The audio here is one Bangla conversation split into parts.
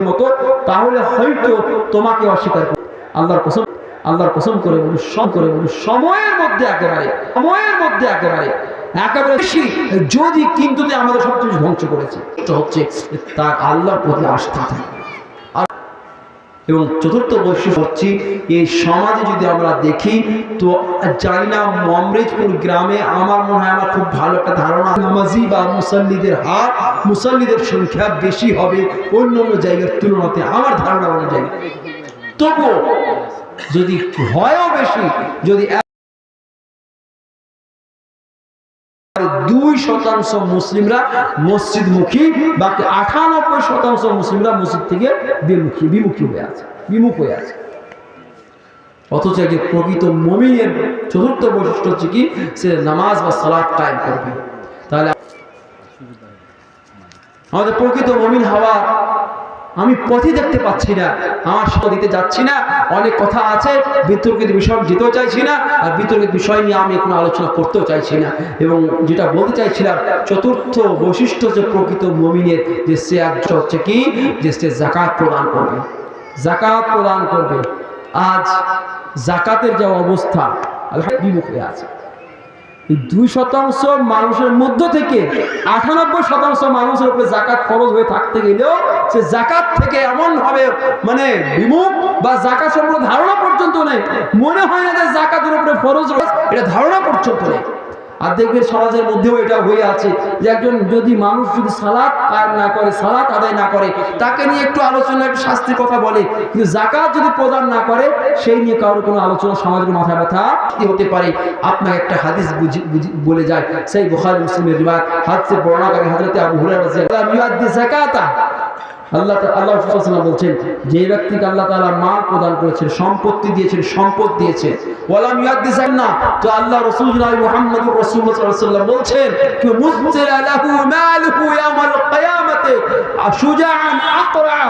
মতো, তাহলে হয়তো তোমাকে অস্বীকার করবে। আল্লাহর কসম আল্লাহর কসম করে বলুন সব করে বলুন, সময়ের মধ্যে একেবারে, সময়ের মধ্যে একেবারে একেবারে যদি কিন্তু আমাদের সব কিছু ধ্বংস করেছে হচ্ছে তার আল্লাহর প্রতি আস্থা থাকে। এবং চতুর্থ বৈশিষ্ট্য হচ্ছে, এই সমাজে যদি আমরা দেখি, তো জানি না মমরেজপুর গ্রামে আমার মনে হয় আমার খুব ভালো একটা ধারণা নামাজি বা মুসল্লিদের হার মুসল্লিদের সংখ্যা বেশি হবে অন্য অন্য জায়গার তুলনাতে, আমার ধারণা অনুযায়ী। তবুও যদি হয়ও বেশি, যদি দুই শতাংশ মুসলিমরা বাকি আটানব্বই শতাংশ মুসলিমরা মসজিদ থেকে বিমুখী বিমুখী হয়ে আছে, বিমুখ হয়ে আছে। অথচ যে প্রকৃত মমিনের চতুর্থ বৈশিষ্ট্য হচ্ছে কি? সে নামাজ বা সালাদ কায়েম করবে। তাহলে আমাদের প্রকৃত মমিন হওয়া আমি পথে দেখতে পাচ্ছি না। আমার সাথে দিতে যাচ্ছি না। অনেক কথা আছে, বিতর্কিত বিষয় যেতেও চাইছি না, আর বিতর্কিত বিষয় নিয়ে আমি কোনো আলোচনা করতেও চাইছি না। এবং যেটা বলতে চাইছিলাম, চতুর্থ বৈশিষ্ট্য যে প্রকৃত মমিনের যে সে একজন হচ্ছে কি? যে সে জাকাত প্রদান করবে। জাকাত প্রদান করবে। আজ জাকাতের যে অবস্থা বিমুখ আছে। দুই শতাংশ মানুষের মধ্য থেকে, আটানব্বই শতাংশ মানুষের উপরে জাকাত খরচ হয়ে থাকতে গেলেও সে জাকাত থেকে এমন ভাবে মানে বিমুখ বা জাকাত সম্পর্কে ধারণা পর্যন্ত নেই। মনে হয় না যে জাকাতের উপরে ফরজ এটা ধারণা পর্যন্ত নেই। আর দেখবেন সমাজের মধ্যেও এটা হয়ে আছে যে একজন যদি মানুষ যদি সালাদ কায়েম না করে সালাদ আদায় না করে, তাকে নিয়ে একটু আলোচনা, একটু শাস্তির কথা বলে, কিন্তু জাকাত যদি প্রদান না করে, সেই নিয়ে কারোর কোনো আলোচনা সমাজের মাথা ব্যথা হতে পারে? আপনাকে একটা হাদিস বলে যায়। সেই বুখারী, মুসলিমের রিবায়াত হাদিসে বর্ণনাকারী হযরত আবু হুরায়রা রাদিয়াল্লাহু আনহু ইউআদ্দি যাকাতা আল্লাহ আল্লাহ রাসূলুল্লাহ বলছেন যে ব্যক্তিকে আল্লাহ তাআলা মাল প্রদান করেছেন, সম্পত্তি দিয়েছেন, সম্পদ তো আল্লাহ রাসূল মুহাম্মদুর বলছেন কি মুসজিলা লাহু মালুহু ইয়াউমাল শুজাআন আকরা।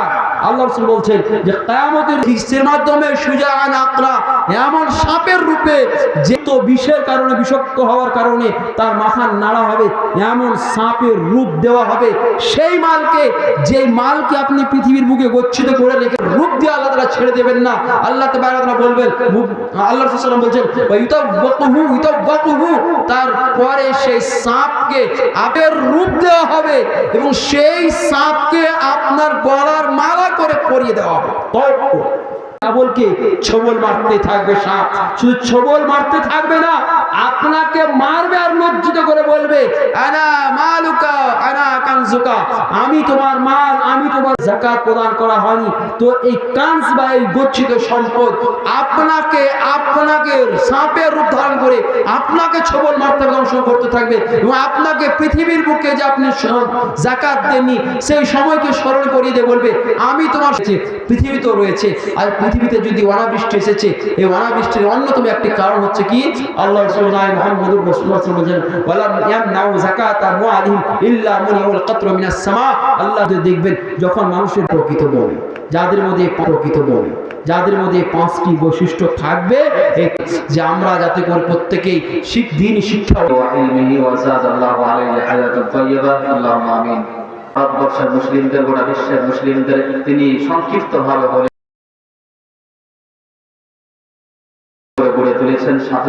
আল্লাহ রাসূল বলছেন যে কিয়ামতের মাধ্যমে শুজাআন আকরা এমন সাপের রূপে যে তো বিষের কারণে বিষাক্ত হওয়ার কারণে তার মাথা নাড়া হবে, এমন সাপের রূপ দেওয়া হবে। সেই মালকে, যেই মালকে আপনি পৃথিবীর বুকে গচ্ছিত করে রেখে রূপ দিয়ে আল্লাহ তাআলা ছেড়ে দেবেন না। আল্লাহ তাআলা বলবেন আল্লাহ রাসূল বলছেন তারপরে সেই সাপকে আপের রূপ দেওয়া হবে এবং সেই সাপকে আপনার গলার মালা করে পরিয়ে দেওয়া হবে। কেবলকে ছবল মারতে থাকবে সাপ। শুধু ছবল মারতে থাকবে না, আপনাকে মারবে আর লজ্জিত করে বলবে, আনা মালুকা, আনা কানজুকা, আমি তোমার মাল, আমি তোমার জাকাত প্রদান করা হয়নি। তো এই কাঞ্জ বা এই গচ্ছিত সম্পদ আপনাকে আপনাকে সাপের রূপ ধারণ করে আপনাকে ছবল মারতে ধ্বংস করতে থাকবে এবং আপনাকে পৃথিবীর বুকে যে আপনি জাকাত দেননি, সেই সময়কে স্মরণ করিয়ে দিয়ে বলবে, আমি তোমার পৃথিবী তো রয়েছে। আর পৃথিবীতে যদি অনাবৃষ্টি এসেছে, এই অনাবৃষ্টির অন্যতম একটি কারণ হচ্ছে কি? আল্লাহ দেখবেন, যখন মানুষের প্রকৃত বলে যাদের মধ্যে প্রকৃত বলে যাদের মধ্যে পাঁচটি বৈশিষ্ট্য থাকবে যে আমরা যাতে করে প্রত্যেকেই দিন শিক্ষা ভারতবর্ষের মুসলিমদের, গোটা বিশ্বের মুসলিমদের তিনি সংক্ষিপ্ত ভাবে গড়ে সাথে